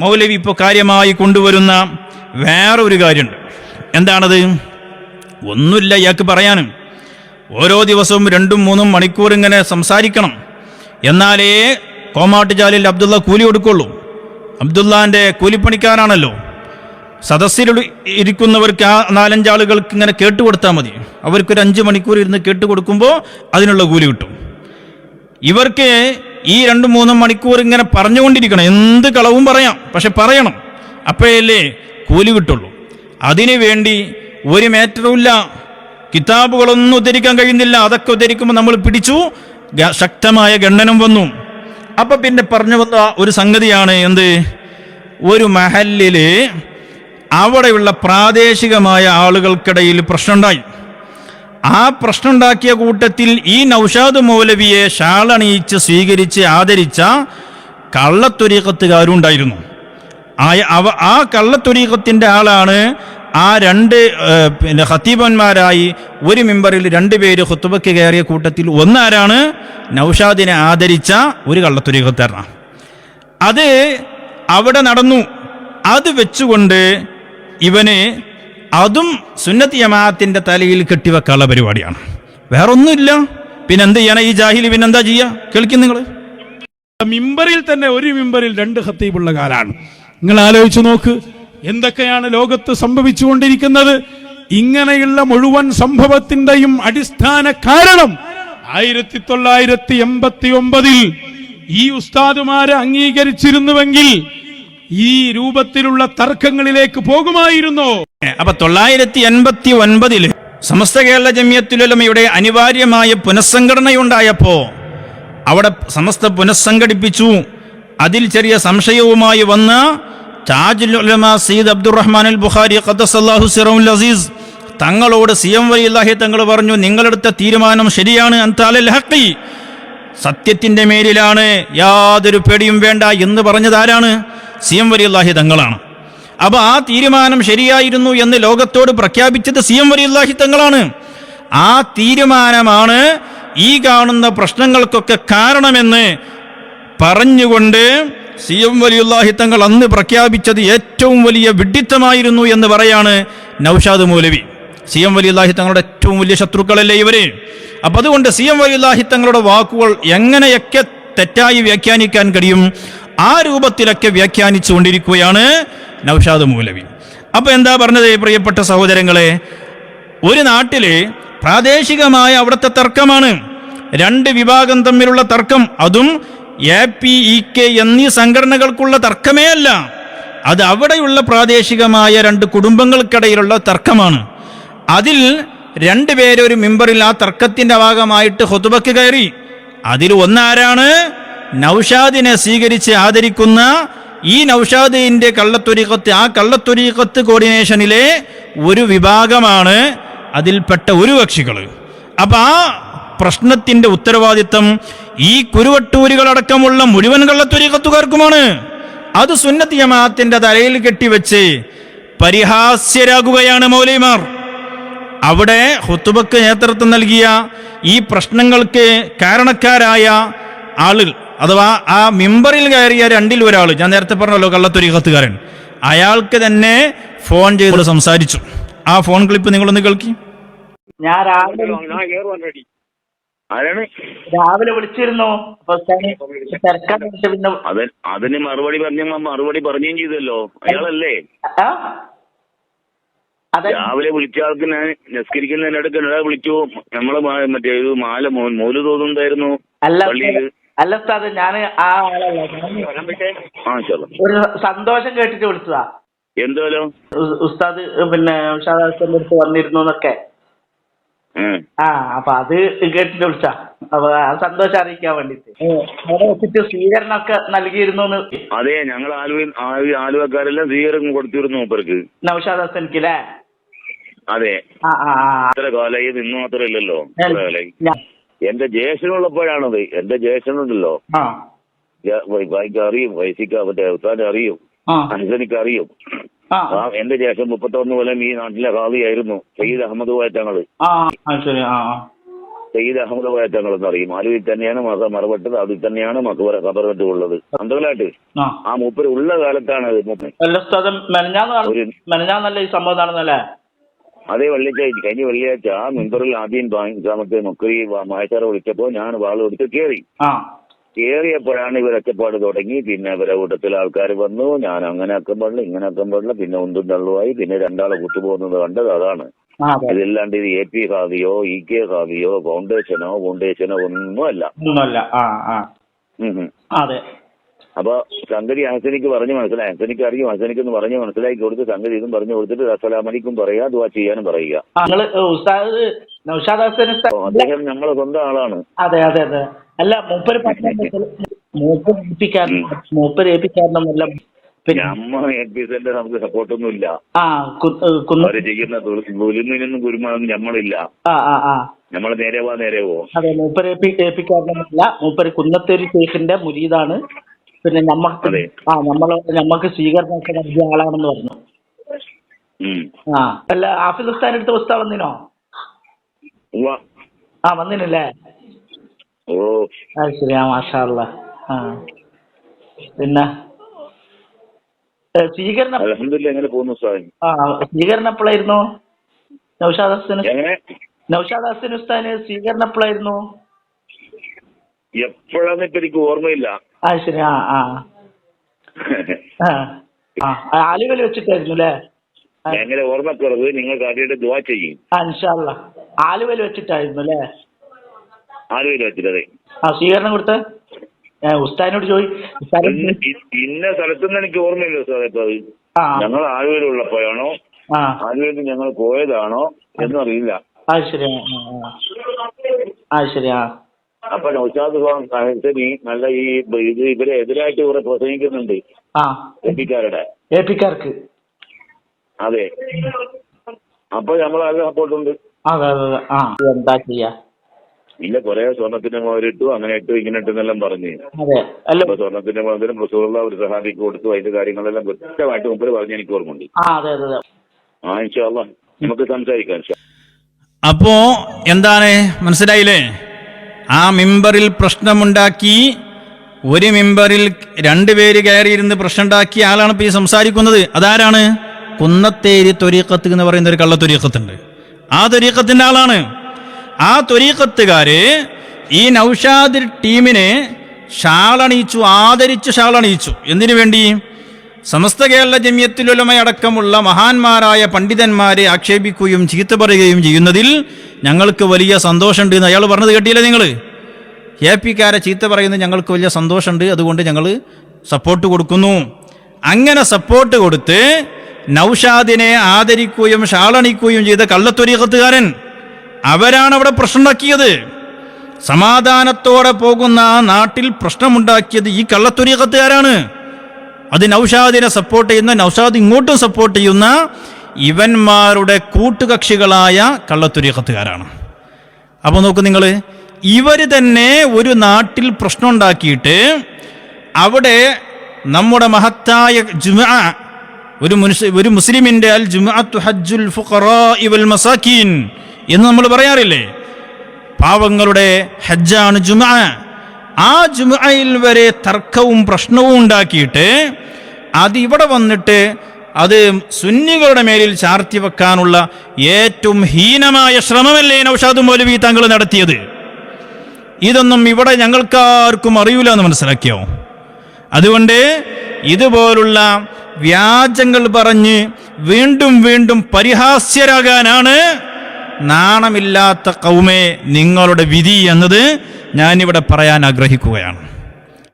മൗലവി ഇപ്പോൾ കാര്യമായി കൊണ്ടുവരുന്ന വേറെ ഒരു കാര്യമുണ്ട്. എന്താണത്? ഒന്നുമില്ല ഇയാൾക്ക് പറയാനും. ഓരോ ദിവസവും രണ്ടും മൂന്നും മണിക്കൂർ ഇങ്ങനെ സംസാരിക്കണം. എന്നാലേ കോമാട്ടുചാലിൽ അബ്ദുള്ള കൂലി കൊടുക്കുള്ളൂ. അബ്ദുള്ളാന്റെ കൂലിപ്പണിക്കാരാണല്ലോ. സദസ്സിൽ ഇരിക്കുന്നവർക്ക് ആ നാലഞ്ചാളുകൾക്ക് ഇങ്ങനെ കേട്ട് കൊടുത്താൽ മതി. അവർക്കൊരു അഞ്ച് മണിക്കൂർ ഇരുന്ന് കേട്ടുകൊടുക്കുമ്പോൾ അതിനുള്ള കൂലി കിട്ടും. ഇവർക്ക് ഈ രണ്ട് മൂന്നും മണിക്കൂർ ഇങ്ങനെ പറഞ്ഞുകൊണ്ടിരിക്കണം. എന്ത് കളവും പറയാം. പക്ഷെ പറയണം. അപ്പോഴല്ലേ കൂലി കിട്ടുള്ളൂ. അതിനു വേണ്ടി ഒരു മേറ്ററുമില്ല കിതാബുകളൊന്നും ഉദ്ധരിക്കാൻ കഴിയുന്നില്ല. അതൊക്കെ ഉദ്ധരിക്കുമ്പോൾ നമ്മൾ പിടിച്ചു. ശക്തമായ ഗണ്ഡനം വന്നു. അപ്പൊ പിന്നെ പറഞ്ഞു വന്ന ഒരു സംഗതിയാണ് എന്ത്? ഒരു മഹല്ലിൽ അവിടെയുള്ള പ്രാദേശികമായ ആളുകൾക്കിടയിൽ പ്രശ്നമുണ്ടായി. ആ പ്രശ്നമുണ്ടാക്കിയ കൂട്ടത്തിൽ ഈ നൌഷാദ് മൗലവിയെ ഷാളണിയിച്ച് സ്വീകരിച്ച് ആദരിച്ച കള്ളത്തൊരീക്കത്തുകാരുണ്ടായിരുന്നു ആ അവ ആ കള്ളത്തൊരീക്കത്തിന്റെ ആളാണ് ആ രണ്ട് പിന്നെ ഹത്തീബന്മാരായി ഒരു മെമ്പറിൽ രണ്ടുപേര് ഹുത്തുബയ്ക്ക് കയറിയ കൂട്ടത്തിൽ ഒന്നാരാണ് നൌഷാദിനെ ആദരിച്ച ഒരു കള്ളത്തൊരീക്കത്താരനാണ് അത് അവിടെ നടന്നു. അത് വെച്ചുകൊണ്ട് ഇവന് അതും സുന്നത്ത് യമാഅത്തിന്റെ തലയിൽ കെട്ടിവെക്കാനുള്ള പരിപാടിയാണ്. വേറൊന്നുമില്ല. പിന്നെ എന്ത് ചെയ്യണം? ഈ ജാഹിലി പിന്നെ എന്താ ചെയ്യാ? കേൾക്കും നിങ്ങൾ മിമ്പറിൽ തന്നെ ഒരു മിമ്പറിൽ രണ്ട് ഹത്തീബുള്ള കാലാണ്. നിങ്ങൾ ആലോചിച്ചു നോക്ക്. എന്തൊക്കെയാണ് ലോകത്ത് സംഭവിച്ചുകൊണ്ടിരിക്കുന്നത്? ഇങ്ങനെയുള്ള മുഴുവൻ സംഭവത്തിന്റെയും അടിസ്ഥാന കാരണം ആയിരത്തി തൊള്ളായിരത്തി എൺപത്തി ഒമ്പതിൽ ഈ ഉസ്താദുമാരെ അംഗീകരിച്ചിരുന്നുവെങ്കിൽ ഈ രൂപത്തിലുള്ള തർക്കങ്ങളിലേക്ക് പോകുമായിരുന്നോ? അപ്പൊ തൊള്ളായിരത്തി എൺപത്തി ഒൻപതിൽ സമസ്ത കേരള ജമിയത്തുലമയുടെ അനിവാര്യമായ പുനഃസംഘടനയുണ്ടായപ്പോ അവിടെ സമസ്ത പുനഃസംഘടിപ്പിച്ചു. അതിൽ ചെറിയ സംശയവുമായി വന്ന ഉലമ സയ്യിദ് അബ്ദുറഹ്മാൻ അൽ ബുഖാരി സിറമുൽ അസീസ് തങ്ങളോട് സി എം വലി തങ്ങൾ പറഞ്ഞു നിങ്ങളെടുത്ത തീരുമാനം ശരിയാണ് അന്താലൽ മേലിലാണ് യാതൊരു പേടിയും വേണ്ട എന്ന് പറഞ്ഞത് ആരാണ്? സി എം വലി തങ്ങളാണ്. അപ്പൊ ആ തീരുമാനം ശരിയായിരുന്നു എന്ന് ലോകത്തോട് പ്രഖ്യാപിച്ചത് സി എം വലി തങ്ങളാണ്. ആ തീരുമാനമാണ് ഈ കാണുന്ന പ്രശ്നങ്ങൾക്കൊക്കെ കാരണമെന്ന് പറഞ്ഞുകൊണ്ട് സി എം വലിയുല്ലാഹി തങ്ങൾ അന്ന് പ്രഖ്യാപിച്ചത് ഏറ്റവും വലിയ വിഡിത്തമായിരുന്നു എന്ന് പറയാണ് നൌഷാദ് മൗലവി. സി എം വലിയുല്ലാഹി തങ്ങളുടെ ഏറ്റവും വലിയ ശത്രുക്കളല്ലേ ഇവർ? അപ്പൊ അതുകൊണ്ട് സി എം വലിയുല്ലാഹി തങ്ങളുടെ വാക്കുകൾ എങ്ങനെയൊക്കെ തെറ്റായി വ്യാഖ്യാനിക്കാൻ കഴിയും ആ രൂപത്തിലൊക്കെ വ്യാഖ്യാനിച്ചു കൊണ്ടിരിക്കുകയാണ് നൌഷാദ് മൗലവി. അപ്പോൾ എന്താ പറഞ്ഞത് പ്രിയപ്പെട്ട സഹോദരങ്ങളെ? ഒരു നാട്ടിൽ പ്രാദേശികമായ അവിടുത്തെ തർക്കമാണ്. രണ്ട് വിഭാഗം തമ്മിലുള്ള തർക്കം. അതും എ പി ഇ കെ എന്നീ സംഘടനകൾക്കുള്ള തർക്കമേ അല്ല. അത് അവിടെയുള്ള പ്രാദേശികമായ രണ്ട് കുടുംബങ്ങൾക്കിടയിലുള്ള തർക്കമാണ്. അതിൽ രണ്ടുപേരൊരു മെമ്പറിൽ ആ തർക്കത്തിന്റെ ഭാഗമായിട്ട് ഹൊതുബക്ക് കയറി. അതിൽ ഒന്നാരാണ്? നൗഷാദിനെ സ്വീകരിച്ച് ആദരിക്കുന്ന ഈ നൌഷാദിന്റെ കള്ളത്തൊരീക്കത്ത് ആ കള്ളത്തൊരീക്കത്ത് കോർഡിനേഷനിലെ ഒരു വിഭാഗമാണ് അതിൽപ്പെട്ട ഒരു കക്ഷികൾ അപ്പം ആ പ്രശ്നത്തിന്റെ ഉത്തരവാദിത്തം ഈ കുരുവട്ടൂരുകളടക്കമുള്ള മുഴുവൻ കള്ളത്തൊരീക്കത്തുകാർക്കുമാണ് അത് സുന്നത്ത് ജമാഅത്തിന്റെ തലയിൽ കെട്ടിവെച്ച് പരിഹാസ്യരാകുകയാണ് മൗലൈമാർ. അവിടെ ഹുത്തുബക്ക് നേതൃത്വം നൽകിയ ഈ പ്രശ്നങ്ങൾക്ക് കാരണക്കാരായ ആളുകൾ അഥവാ ആ മിമ്പറിൽ കയറിയ രണ്ടിൽ ഒരാൾ ഞാൻ നേരത്തെ പറഞ്ഞല്ലോ കള്ളത്തൊരീകത്തുകാരൻ അയാൾക്ക് തന്നെ ഫോൺ ചെയ്ത് സംസാരിച്ചു. ആ ഫോൺ ക്ലിപ്പ് നിങ്ങളൊന്ന് കേൾക്കി. ഞാൻ രാവിലെ വിളിച്ചിരുന്നു. അതിന് മറുപടി പറഞ്ഞ മറുപടി പറഞ്ഞേം ചെയ്തല്ലോ. അയാളല്ലേ? രാവിലെ വിളിച്ച ആൾക്ക് ഞാൻ നിസ്കരിക്കുന്നതിനിടയ്ക്ക് ഒരാളെ വിളിച്ചു. നമ്മളെ മറ്റേ ഇത് മാല മോൽ തോന്നുന്നുണ്ടായിരുന്നു അല്ല പള്ളിയിൽ അല്ല ഉസ്താദ് ഞാൻ ആ ആളല്ല ആ ഒരു സന്തോഷം കേട്ടിട്ട് വിളിച്ചതാ. എന്തോലോ ഉ- ഉസ്താദ് പിന്നെ ഉഷാദാസിന്റെ അടുത്ത് വന്നിരുന്നു എന്നൊക്കെ. ഉം. ആ അപ്പൊ അത് കേട്ടിട്ട് വിളിച്ചാ. അപ്പൊ ആ സന്തോഷം അറിയിക്കാൻ വേണ്ടിട്ട്. അവിടെ വെച്ചിട്ട് സ്വീകരണമൊക്കെ നൽകിയിരുന്നു എന്ന് അതെ ഞങ്ങൾ ആലുവ ആലു- ആലുവക്കാരെല്ലാം സ്വീകരണം കൊടുത്തിരുന്നു മൂപ്പർക്ക്. നൗഷാദ് അല്ലേ അതെ. ആ ആ ആ. അത്ര കാലായി നിന്ന് ഇന്ന് മാത്രം ഇല്ലല്ലോ. അത്ര കാലായി. ഞാൻ- എന്റെ ജേഷനുള്ളപ്പോഴാണത് എന്റെ ജേഷനുണ്ടല്ലോ വൈക്ക് അറിയും വൈസിക്ക മറ്റേ ഉത്താനെ അറിയും ആ. അറിയും. ആ. എന്റെ ജേഷൻ മുപ്പത്തൊന്ന് കൊല്ലം ഈ നാട്ടിലെ ഹാദിയായിരുന്നു സയ്യിദ് അഹമ്മദ് ആ സയ്യിദ് അഹമ്മദ് കോയ തങ്ങളെന്ന് അറിയും. ആലുവിൽ തന്നെയാണ് മത മറവട്ടത് അതിൽ തന്നെയാണ് മക്ബറ ഖബറട്ട് ഉള്ളത്. അന്തകളായിട്ട് ആ. മൂപ്പര് ഉള്ള കാലത്താണ് ഒരു- മെനഞ്ഞാന്നല്ല ഈ സംഭവം നടന്നല്ലേ അതേ വെള്ളിയാഴ്ച കഴിഞ്ഞ വെള്ളിയാഴ്ച ആ മെമ്പറിൽ ആദ്യം നമുക്ക് മുക്കറി മായച്ചാറ് വിളിച്ചപ്പോ ഞാൻ വാൾ കൊടുത്ത് കയറി. കയറിയപ്പോഴാണ് ഇവർ ഒച്ചപ്പാട് തുടങ്ങി. പിന്നെ ഇവരെ കൂട്ടത്തിൽ ആൾക്കാർ വന്നു. ഞാൻ അങ്ങനെ ആക്കാൻ പാടില്ല ഇങ്ങനെ ആക്കാൻ പാടില്ല. പിന്നെ ഉന്തും തള്ളുമായി. പിന്നെ രണ്ടാളെ കുത്തുപോകുന്നത് കണ്ടത് അതാണ്. ഇതല്ലാണ്ട് ഇത് എ പി ഹാദിയോ ഇ കെ ഹാദിയോ ഫൗണ്ടേഷനോ ഫൗണ്ടേഷനോ ഒന്നുമല്ല. അതെ. അപ്പൊ സംഗതി ഹസനിക്ക് പറഞ്ഞു മനസ്സിലായി. ഹസനിക്ക് അറിയും ഹസനിക്ക് എന്ന് പറഞ്ഞു മനസ്സിലാക്കി കൊടുത്ത് സംഗതി ഇതും പറഞ്ഞു കൊടുത്തിട്ട് അസലാമലിക്കും പറയുക ദുവാ ചെയ്യാനും പറയുക. അദ്ദേഹം നമ്മളെ സ്വന്തം ആളാണ്. അതെ അതെ അതെ. അല്ല മൂപ്പര് മൂപ്പര് ഏൽപ്പിക്കാരൻ മൂപ്പര് ഏൽപ്പിക്കാരനൊന്നുമല്ല പിന്നെ നമ്മ എ നമുക്ക് സപ്പോർട്ടൊന്നും ഇല്ല അവർ ചെയ്യുന്ന ഗുരുമിനൊന്നും ഗുരുമാനൊന്നും നമ്മളില്ല നമ്മൾ നേരെ പോവാ നേരെ പോവോ അതെ മൂപ്പര് ഏൽപ്പി ഏൽപ്പിക്കാരനൊന്നുമില്ല മൂപ്പര് കുന്നത്തേരി ഷെയ്ഖിന്റെ മുരീദാണ്. പിന്നെ നമ്മക്ക്. ആ നമ്മൾ നമ്മക്ക് സ്വീകരണം ഒക്കെ നൽകിയ ആളാണെന്ന് പറഞ്ഞു. ആ അല്ല ഹാഫിദ് ഉസ്താൻ അടുത്ത ഉസ്താ വന്നിനോ ആ വന്നിനല്ലേ? ഓ. അത് ശരി ആ മാഷാ അല്ലാ. ആ. പിന്നെ? സ്വീകരണം എങ്ങനെ പോകുന്നു ആ സ്വീകരണം എപ്പോഴായിരുന്നു നൗഷാദ് ഹസൻ നൗഷാദ് ഹസൻ ഉസ്താന് സ്വീകരണം എപ്പോഴായിരുന്നു എപ്പോഴാന്ന് ഇപ്പൊ എനിക്ക് ഓർമ്മയില്ല. ആ ശരി. ആ ആ. ആ ആ. ആലുവൽ വെച്ചിട്ടായിരുന്നു അല്ലേ? ആ, ഓർമ്മക്കുറവ്? നിങ്ങൾ കാര്യമായിട്ട് ദുവാ ചെയ്യും. ആ ഇൻഷാല്ല ആലുവൽ വെച്ചിട്ടായിരുന്നു അല്ലേ? ആലുവയിൽ വെച്ചിട്ടതെ ആ സ്വീകരണം കൊടുത്ത്. ഏ, ഉസ്താദിനോട് ചോദി ഉസ്താദ് ഇന്ന ഇ- ഇന്ന സ്ഥലത്തുനിന്ന് എനിക്ക് ഓർമ്മയില്ല സാറേ ഇപ്പൊ അത്. ആ. ഞങ്ങൾ ആലുവയിലുള്ളപ്പോഴാണോ ആ. ആലുവയിൽ ഞങ്ങൾ പോയതാണോ എന്നറിയില്ല. അത് ശരി. ആ, ആ, ആ. ആ ശരി. ആ. അപ്പൊ നൗഷാദ് ഖാൻ സാഹിബിന് നല്ല ഈ ഇത് ഇവരെ എതിരായിട്ട് കുറെ പ്രസംഗിക്കുന്നുണ്ട്. ആ. എപ്പിക്കാരുടെ അതെ. അപ്പൊ നമ്മൾ നല്ല സപ്പോർട്ടുണ്ട് എന്താ ചെയ്യാ? ഇല്ല കൊറേ സ്വർണത്തിന്റെ മോരിട്ടു അങ്ങനെ ഇട്ടു ഇങ്ങനെ ഇട്ടു എന്നെല്ലാം പറഞ്ഞു. അപ്പൊ സ്വർണത്തിന്റെ മോഹത്തിന് റസൂലുള്ള ഒരു സഹാബിക്ക് കൊടുത്തു അതിന്റെ കാര്യങ്ങളെല്ലാം വ്യക്തമായിട്ട് മുമ്പിൽ പറഞ്ഞ് എനിക്ക് ഓർമ്മയുണ്ട്. ആ അതെ അതെ അതെ. ആ ഇൻഷാല്ല നമുക്ക് സംസാരിക്കാം ഇൻഷാ അപ്പോ എന്താണ്? മനസ്സിലായില്ലേ? ആ മിമ്പറിൽ പ്രശ്നമുണ്ടാക്കി ഒരു മിമ്പറിൽ രണ്ടുപേര് കയറിയിരുന്ന് പ്രശ്നമുണ്ടാക്കിയ ആളാണ് ഇപ്പൊ ഈ സംസാരിക്കുന്നത്. അതാരാണ്? കുന്നത്തേരി തൊരീക്കത്ത് എന്ന് പറയുന്ന ഒരു കള്ള തൊരീക്കത്തുണ്ട് ആ തൊരീക്കത്തിന്റെ ആളാണ്. ആ തൊരീക്കത്തുകാര് ഈ നൌഷാദ് ടീമിനെ ഷാളണിയിച്ചു ആദരിച്ച് ഷാളണിയിച്ചു. എന്തിനു വേണ്ടി? സമസ്ത കേരള ജമ്യത്തിലുലമയടക്കമുള്ള മഹാന്മാരായ പണ്ഡിതന്മാരെ ആക്ഷേപിക്കുകയും ചീത്ത പറയുകയും ചെയ്യുന്നതിൽ ഞങ്ങൾക്ക് വലിയ സന്തോഷമുണ്ട് എന്ന് അയാൾ പറഞ്ഞത് കേട്ടില്ലേ നിങ്ങൾ? എ പിക്കാരെ ചീത്ത പറയുന്നത് ഞങ്ങൾക്ക് വലിയ സന്തോഷമുണ്ട് അതുകൊണ്ട് ഞങ്ങൾ സപ്പോർട്ട് കൊടുക്കുന്നു. അങ്ങനെ സപ്പോർട്ട് കൊടുത്ത് നൌഷാദിനെ ആദരിക്കുകയും ഷാളണിക്കുകയും ചെയ്ത കള്ളത്തൊരീകത്തുകാരൻ അവരാണ് അവിടെ പ്രശ്നമുണ്ടാക്കിയത്. സമാധാനത്തോടെ പോകുന്ന ആ നാട്ടിൽ പ്രശ്നമുണ്ടാക്കിയത് ഈ കള്ളത്തൊരീകത്തുകാരാണ് അത് നൌഷാദിനെ സപ്പോർട്ട് ചെയ്യുന്ന നൌഷാദ് ഇങ്ങോട്ടും സപ്പോർട്ട് ചെയ്യുന്ന ഇവന്മാരുടെ കൂട്ടുകക്ഷികളായ കള്ളത്തുരീക്കത്തുകാരാണ് അപ്പോൾ നോക്കൂ നിങ്ങൾ ഇവർ തന്നെ ഒരു നാട്ടിൽ പ്രശ്നമുണ്ടാക്കിയിട്ട് അവിടെ നമ്മുടെ മഹത്തായ ജുമ ഒരു ഒരു മുസ്ലിമിന്റെ അൽ ജുമഅത്തു ഹജ്ജുൽ ഫുഖറാഇ വൽ മസാക്കീൻ എന്ന് നമ്മൾ പറയാറില്ലേ? പാവങ്ങളുടെ ഹജ്ജാണ് ജുമ. ആ ജുമയിൽ വരെ തർക്കവും പ്രശ്നവും ഉണ്ടാക്കിയിട്ട് അത് ഇവിടെ വന്നിട്ട് അത് സുന്നികളുടെ മേലിൽ ചാർത്തി വെക്കാനുള്ള ഏറ്റവും ഹീനമായ ശ്രമമല്ലേ നൌഷാദ് മൗലവി താങ്കൾ നടത്തിയത്? ഇതൊന്നും ഇവിടെ ഞങ്ങൾക്കാർക്കും അറിയില്ല എന്ന് മനസ്സിലാക്കിയോ? അതുകൊണ്ട് ഇതുപോലുള്ള വ്യാജങ്ങൾ പറഞ്ഞ് വീണ്ടും വീണ്ടും പരിഹാസ്യരാകാനാണ് നാണമില്ലാത്ത കൗമേ നിങ്ങളുടെ വിധി എന്നത് ഞാനിവിടെ പറയാൻ ആഗ്രഹിക്കുകയാണ്.